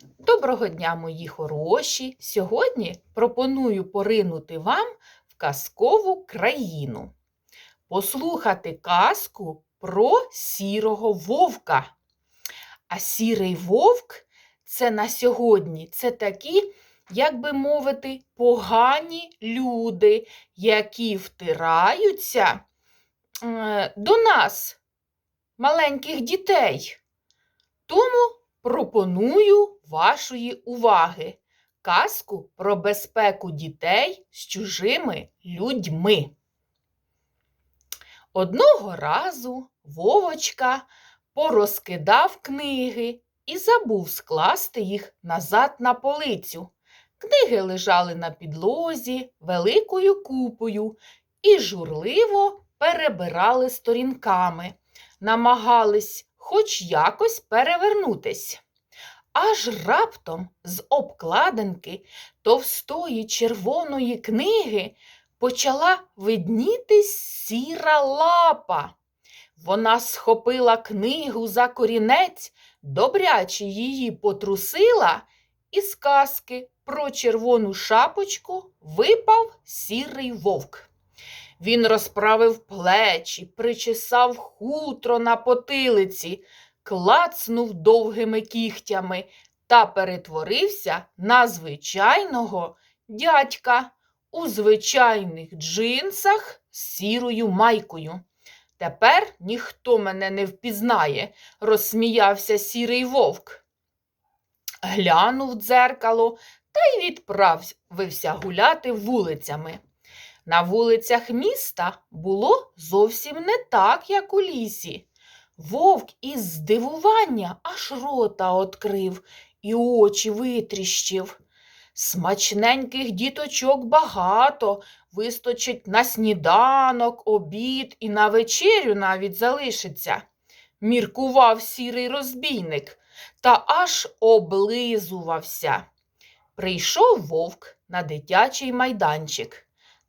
Доброго дня, мої хороші! Сьогодні пропоную поринути вам в казкову країну. Послухати казку про сірого вовка. А сірий вовк це на сьогодні це такі, як би мовити, погані люди, які втираються е, до нас, маленьких дітей. Тому пропоную вашої уваги казку про безпеку дітей з чужими людьми. Одного разу Вовочка порозкидав книги і забув скласти їх назад на полицю. Книги лежали на підлозі великою купою і журливо перебирали сторінками, намагались хоч якось перевернутись. Аж раптом з обкладинки товстої червоної книги почала виднітись сіра лапа. Вона схопила книгу за корінець, добряче її потрусила, і з казки про червону шапочку випав сірий вовк. Він розправив плечі, причесав хутро на потилиці, клацнув довгими кігтями та перетворився на звичайного дядька у звичайних джинсах з сірою майкою. Тепер ніхто мене не впізнає, розсміявся сірий вовк. Глянув дзеркало та й відправився гуляти вулицями. На вулицях міста було зовсім не так, як у лісі. Вовк із здивування аж рота открив і очі витріщив. Смачненьких діточок багато, вистачить на сніданок, обід і на вечерю навіть залишиться. Міркував сірий розбійник та аж облизувався. Прийшов вовк на дитячий майданчик.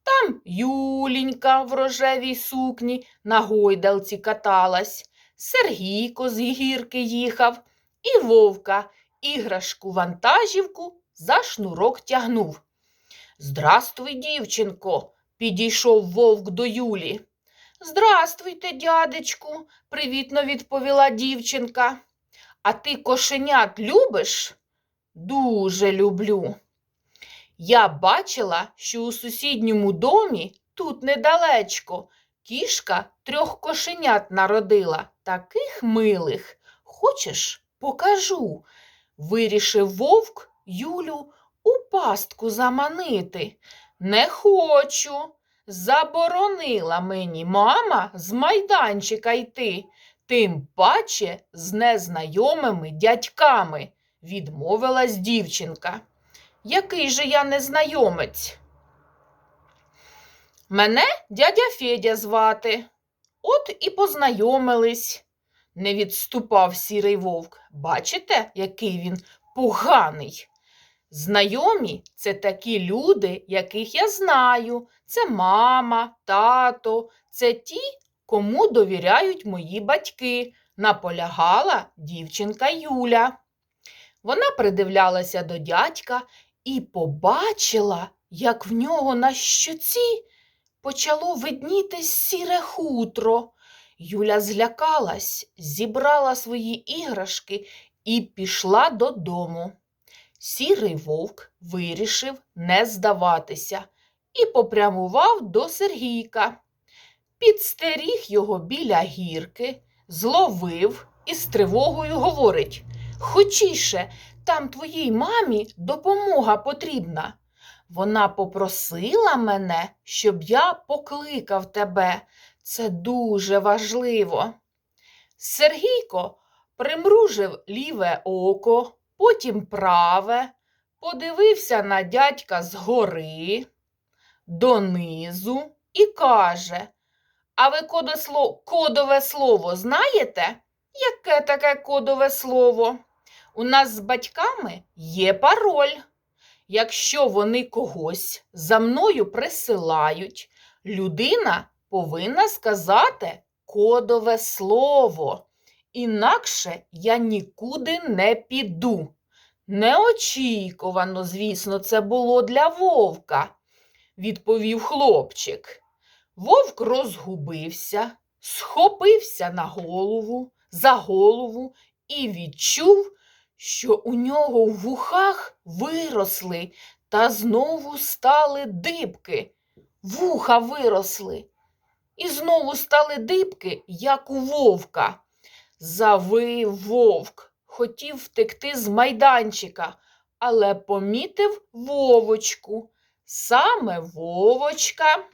Там Юлінька в рожевій сукні на гойдалці каталась, Сергійко з гірки їхав, і вовка іграшку вантажівку за шнурок тягнув. Здрастуй, дівчинко, підійшов вовк до Юлі. Здрастуйте, дядечку, привітно відповіла дівчинка. А ти кошенят любиш? Дуже люблю. Я бачила, що у сусідньому домі, тут недалечко, кішка трьох кошенят народила, таких милих. Хочеш, покажу. Вирішив вовк Юлю у пастку заманити. Не хочу. Заборонила мені мама з майданчика йти, тим паче з незнайомими дядьками, відмовилась дівчинка. Який же я незнайомець? Мене дядя Федя звати. От і познайомились, не відступав сірий вовк. Бачите, який він поганий. Знайомі це такі люди, яких я знаю. Це мама, тато, це ті, кому довіряють мої батьки, наполягала дівчинка Юля. Вона придивлялася до дядька і побачила, як в нього на щоці почало виднітись сіре хутро. Юля злякалась, зібрала свої іграшки і пішла додому. Сірий вовк вирішив не здаватися і попрямував до Сергійка. Підстеріг його біля гірки, зловив і з тривогою говорить Хочіше, там твоїй мамі допомога потрібна. Вона попросила мене, щоб я покликав тебе. Це дуже важливо. Сергійко примружив ліве око, потім праве, подивився на дядька згори, донизу і каже А ви кодове слово знаєте? Яке таке кодове слово? У нас з батьками є пароль. Якщо вони когось за мною присилають, людина повинна сказати кодове слово. Інакше я нікуди не піду. Неочікувано, звісно, це було для вовка, відповів хлопчик. Вовк розгубився, схопився на голову, за голову і відчув, що у нього в вухах виросли та знову стали дибки. Вуха виросли. І знову стали дибки, як у вовка. Завив вовк, хотів втекти з майданчика, але помітив вовочку. Саме вовочка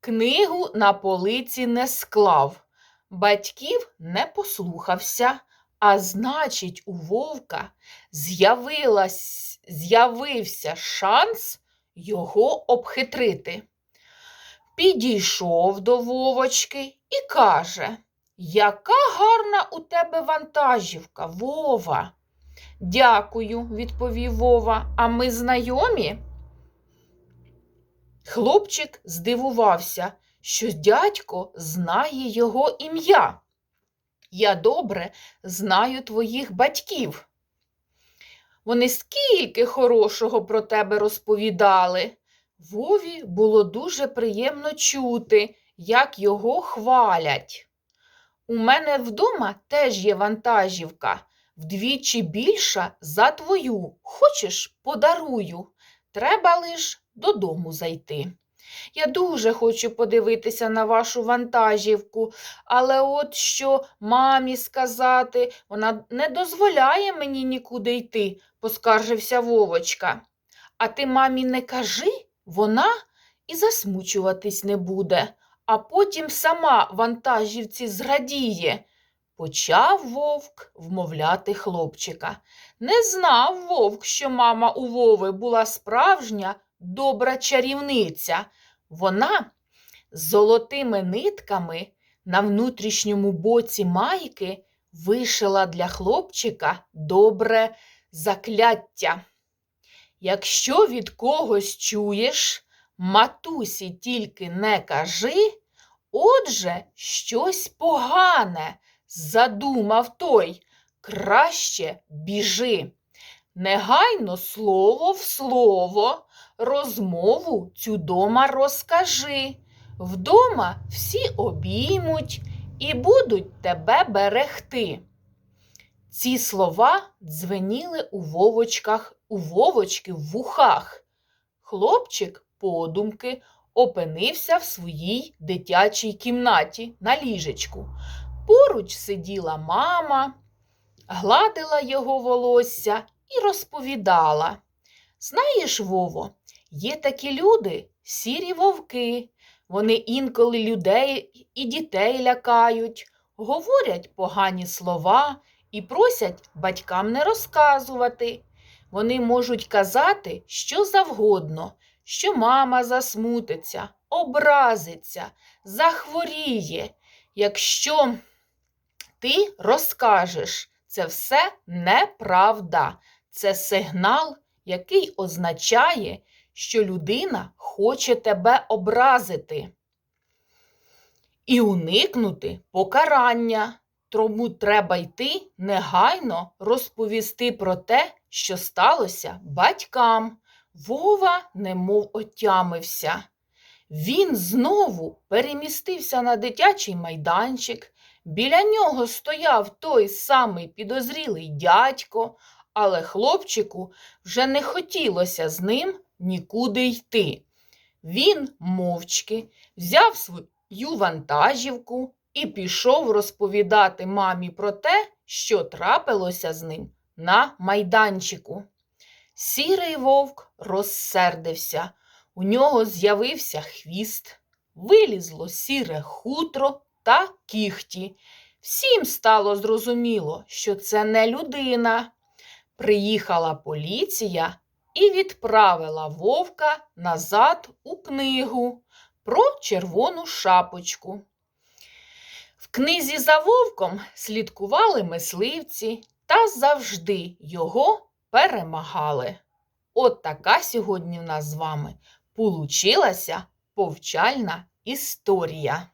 книгу на полиці не склав, батьків не послухався, а значить, у вовка з'явився шанс його обхитрити. Підійшов до вовочки і каже, яка гарна у тебе вантажівка, Вова. Дякую, відповів Вова. А ми знайомі? Хлопчик здивувався, що дядько знає його ім'я. Я добре знаю твоїх батьків. Вони скільки хорошого про тебе розповідали. Вові було дуже приємно чути, як його хвалять. У мене вдома теж є вантажівка, вдвічі більша за твою. Хочеш, подарую. Треба лиш додому зайти. Я дуже хочу подивитися на вашу вантажівку, але от що мамі сказати, вона не дозволяє мені нікуди йти, поскаржився Вовочка. А ти мамі не кажи, вона і засмучуватись не буде, а потім сама вантажівці зрадіє. Почав вовк вмовляти хлопчика. Не знав вовк, що мама у Вови була справжня добра чарівниця. Вона з золотими нитками на внутрішньому боці майки вишила для хлопчика добре закляття. Якщо від когось чуєш, матусі тільки не кажи, отже, щось погане, задумав той, краще біжи. Негайно слово в слово, розмову цю дома розкажи. Вдома всі обіймуть і будуть тебе берегти. Ці слова дзвеніли у вовочках, у вовочки в вухах. Хлопчик подумки опинився в своїй дитячій кімнаті на ліжечку. Поруч сиділа мама, гладила його волосся і розповідала. Знаєш, Вово, є такі люди, сірі вовки. Вони інколи людей і дітей лякають, говорять погані слова і просять батькам не розказувати. Вони можуть казати що завгодно, що мама засмутиться, образиться, захворіє. Якщо ти розкажеш, це все неправда, це сигнал, який означає, що людина хоче тебе образити і уникнути покарання. Тому треба йти негайно розповісти про те, що сталося батькам. Вова немов отямився. Він знову перемістився на дитячий майданчик. Біля нього стояв той самий підозрілий дядько, але хлопчику вже не хотілося з ним нікуди йти. Він мовчки взяв свою вантажівку і пішов розповідати мамі про те, що трапилося з ним на майданчику. Сірий вовк розсердився. У нього з'явився хвіст, вилізло сіре хутро та кіхті. Всім стало зрозуміло, що це не людина. Приїхала поліція і відправила вовка назад у книгу про червону шапочку. В книзі за вовком слідкували мисливці та завжди його перемагали. От така сьогодні в нас з вами получилася повчальна історія.